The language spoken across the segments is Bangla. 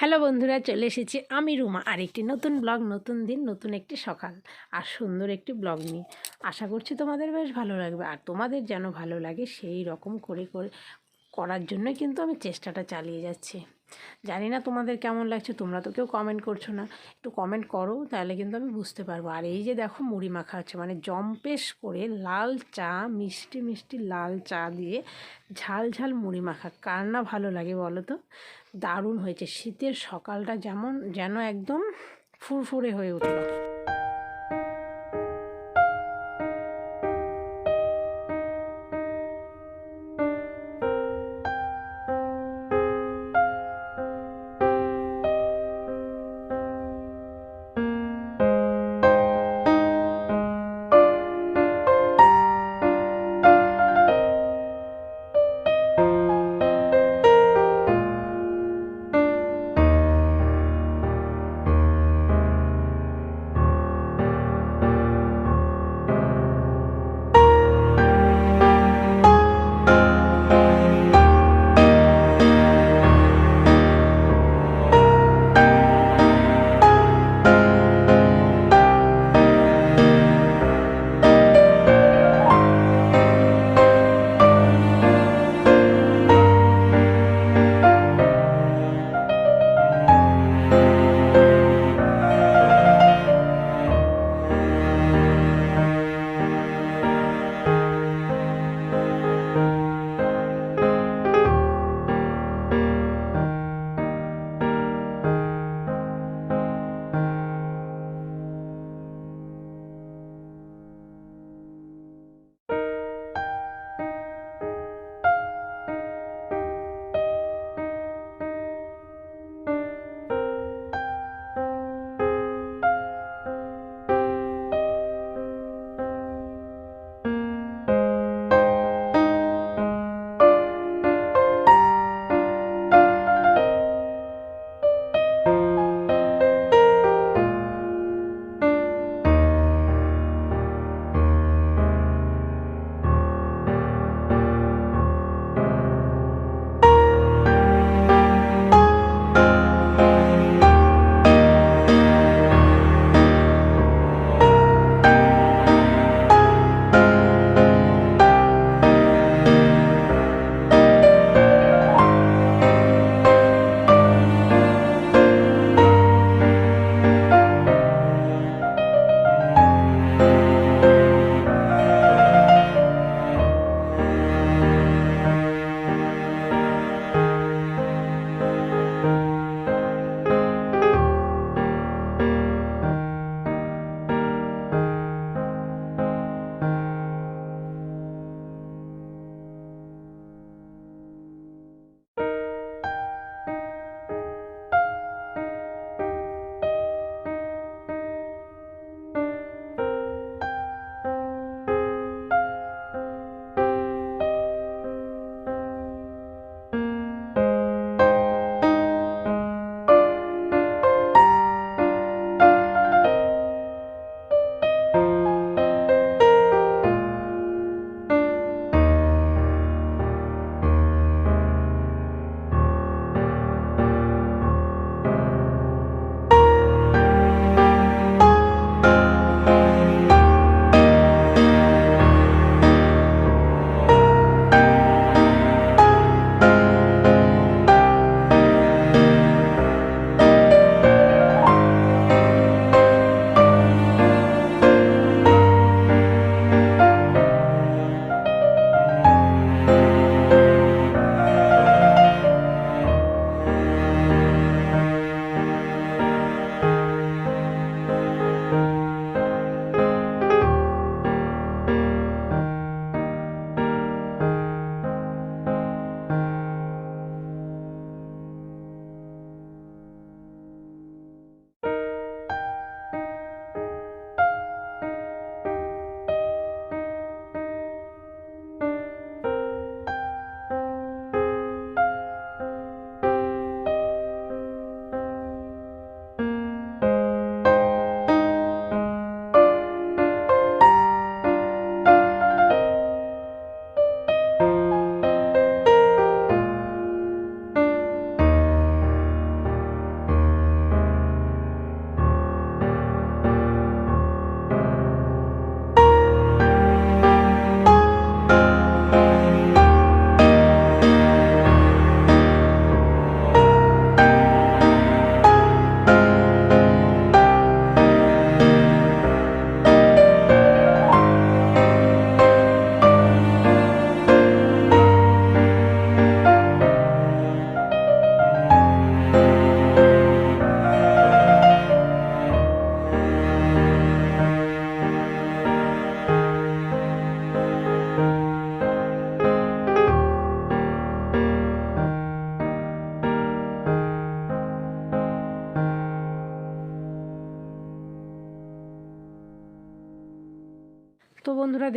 হ্যালো বন্ধুরা, চলে এসেছি আমি রুমা। আর একটি নতুন ব্লগ, নতুন দিন, নতুন একটি সকাল আর সুন্দর একটি ব্লগ নিয়ে। আশা করছি তোমাদের বেশ ভালো লাগবে। আর তোমাদের যেন ভালো লাগে, সেই রকম করে করে করার জন্যই কিন্তু আমি চেষ্টাটা চালিয়ে যাচ্ছি। জানি না তোমাদের কেমন লাগছে, তোমরা তো কেউ কমেন্ট করছ না। একটু কমেন্ট করো, তাহলে কিন্তু আমি বুঝতে পারব। আর এই যে দেখো মুড়ি মাখা হচ্ছে মানে জম্পেশ করে লাল চা, মিষ্টি মিষ্টি লাল চা দিয়ে ঝাল ঝাল মুড়ি মাখা। কার না ভালো লাগে বলো তো? দারুণ হয়েছে। শীতের সকালটা যেমন, যেন একদম ফুরফুরে হয়ে উঠল।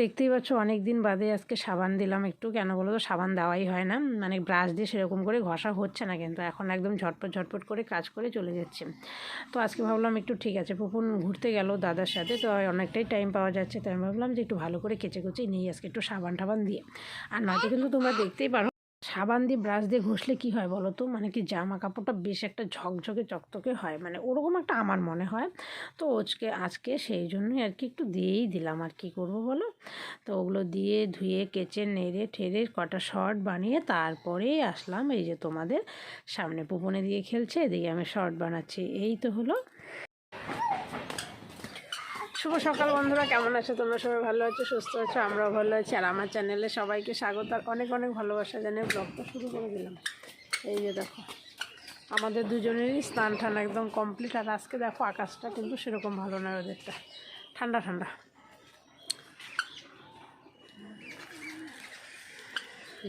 দেখতেই পাচ্ছ অনেক দিন বাদে আজকে সাবান দিলাম একটু। কেন বলো তো সাবান দেওয়াই হয় না। মানে ব্রাশ দিয়ে সেরকম করে ঘষা হচ্ছে না কিন্তু এখন একদম ঝটপট ঝটপট করে কাজ করে চলে যাচ্ছে। তো আজকে ভাবলাম একটু ঠিক আছে পুপুন ঘুরতে গেল দাদার সাথে। তো অনেকটাই টাইম পাওয়া যাচ্ছে। তাই আমি ভাবলাম যে একটু ভালো করে কেচে কুচে নিই আজকে একটু সাবান টাবান দিয়ে। আর নয়তো কিন্তু তোমরা দেখতেই পারো সাবান দিয়ে ব্রাশ দিয়ে ঘষলে কি হয় বলো তো? মানে কি জামা কাপড়টা বেশ একটা ঝকঝকে, চকচকে হয়। মানে ওরকম একটা আমার মনে হয়। তো আজকে আজকে সেই জন্যই আর কি একটু দিয়েই দিলাম আর কি করব বলো? তো ওগুলো দিয়ে ধুয়ে, কেচে, নেড়ে, ঠেড়ে কটা শর্ট বানিয়ে তারপরেই আসলাম এই যে তোমাদের সামনে পুপনে দিয়ে খেলছে। এদিকে আমি শর্ট বানাচ্ছি। এই তো হলো। শুভ সকাল বন্ধুরা, কেমন আছো? তোমরা সবাই ভালো আছো, সুস্থ আছো? আমরাও ভালো আছি। আর আমার চ্যানেলে সবাইকে স্বাগত। আর অনেক অনেক ভালোবাসা জানিয়ে ব্লগটা শুরু করে দিলাম। এই যে দেখো, আমাদের দুজনেরই স্নান টান একদম কমপ্লিট আর আজকে দেখো, আকাশটা কিন্তু সেরকম ভালো নয় ওদেরটা। ঠান্ডা ঠান্ডা।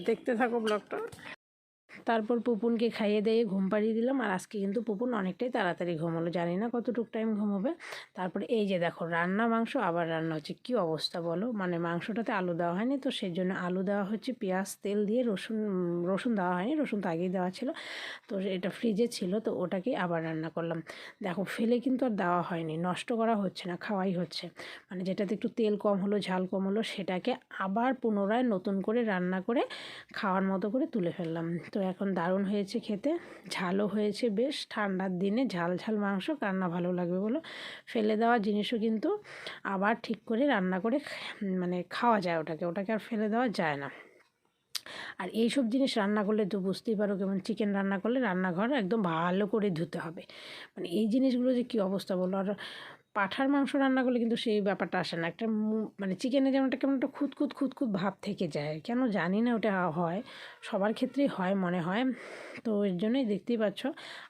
দেখতে থাকো ব্লগটা তারপর পুপুনকে খাইয়ে দিয়ে ঘুম পাড়িয়ে দিলাম। আর আজকে কিন্তু পুপুন অনেকটাই তাড়াতাড়ি ঘুমালো, জানি না কতটুক টাইম ঘুমোবে। তারপরে এই যে দেখো, রান্না মাংস আবার রান্না হচ্ছে। কি অবস্থা বলো? মানে মাংসটাতে আলু দেওয়া হয়নি, তো সেই জন্য আলু দেওয়া হচ্ছে, পেঁয়াজ, তেল দিয়ে রসুন রসুন দেওয়া হয়নি, রসুন তো আগেই দেওয়া ছিল। তো এটা ফ্রিজে ছিল, তো ওটাকে আবার রান্না করলাম। দেখো, ফেলে কিন্তু আর দেওয়া হয়নি, নষ্ট করা হচ্ছে না, খাওয়াই হচ্ছে। মানে যেটাতে একটু তেল কম হলো, ঝাল কম হলো, সেটাকে আবার পুনরায় নতুন করে রান্না করে, খাওয়ার মতো করে তুলে ফেললাম। তো এখন দারুণ হয়েছে খেতে। ঝালও হয়েছে বেশ। ঠান্ডার দিনে ঝাল ঝাল মাংস কার না ভালো লাগবে বলো। ফেলে দেওয়া জিনিসও কিন্তু আবার ঠিক করে রান্না করে মানে খাওয়া যায় ওটাকে। ওটাকে আর ফেলে দেওয়া যায় না। আর এই সব জিনিস রান্না করলে তো বুঝতেই পারো কেমন চিকেন রান্না করলে রান্নাঘর একদম ভালো করে ধুতে হবে। মানে এই জিনিসগুলো যে কী অবস্থা বলো? আর পাঠার মাংস রান্না করলে কিন্তু সেই ব্যাপারটা আসে না। একটা মানে চিকেনে যেমন একটা কেমন একটা খুঁতখুত খুঁতখুত ভাব থেকে যায়। কেন জানি না ওটা হয়। সবার ক্ষেত্রেই হয় মনে হয়। তো এর জন্যই দেখতেই পাচ্ছ,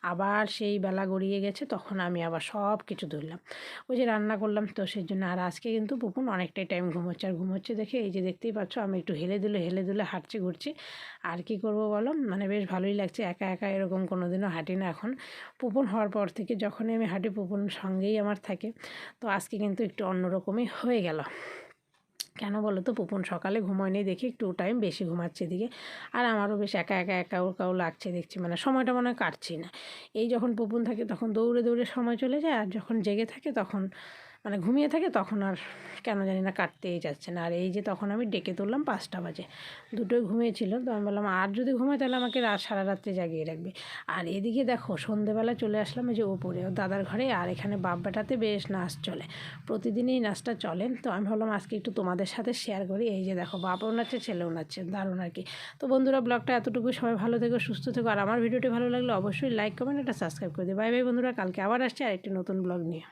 আবার সেই বেলা গড়িয়ে গেছে, তখন আমি আবার সব কিছু ধরলাম। ওই যে রান্না করলাম, তো সেই জন্য আর আজকে কিন্তু পুপুন অনেকটাই টাইম ঘুমোচ্ছে। আর ঘুমোচ্ছে দেখে এই যে দেখতেই পাচ্ছ, আমি একটু হেলে দিলে হেলে দিলে হাঁটছি, ঘুরছি। আর কি করব বলো? মানে বেশ ভালোই লাগছে, একা একা এরকম কোনো দিনও হাঁটি না এখন। পুপন হওয়ার পর থেকে যখনই আমি হাঁটি, পুপন সঙ্গেই আমার থাকে। তো আজকে কিন্তু একটু অন্যরকমই হয়ে গেল। কেন বলো তো পুপন সকালে ঘুমোয়নি দেখি একটু টাইম বেশি ঘুমাচ্ছে এদিকে। আর আমারও বেশ একা একা একাও কাউ লাগছে দেখছি মানে সময়টা মনে হয় কাটছি না। এই যখন পুপন থাকে তখন দৌড়ে দৌড়ে সময় চলে যায়, আর যখন জেগে থাকে তখন মানে ঘুমিয়ে থাকে তখন আর কেন জানি না কাটতেই যাচ্ছে না। আর এই যে তখন আমি ডেকে তুললাম পাঁচটা বাজে। দুটোই ঘুমিয়েছিল, তো আমি বললাম, আর যদি ঘুমায় তাহলে আমাকে রাত সারা রাত্রে জাগিয়ে রাখবে। আর এদিকে দেখো সন্ধেবেলা চলে আসলাম যে ওপরে দাদার ঘরে, আর এখানে বাপ বেটাতে বেশ নাচ চলে। প্রতিদিনই নাচটা চলে, তো আমি ভাবলাম আজকে একটু তোমাদের সাথে শেয়ার করি। এই যে দেখো বাপও নাচছে ছেলেও নাচছে দারুণ আর কি। তো বন্ধুরা, ব্লগটা এতটুকু সবাই ভালো থেকো, সুস্থ থেকো। আর আমার ভিডিওটি ভালো লাগলে অবশ্যই লাইক কমেন্ট একটা সাবস্ক্রাইব করে দিই বাই বাই বন্ধুরা, কালকে আবার আসছে আর একটি নতুন ব্লগ নিয়ে।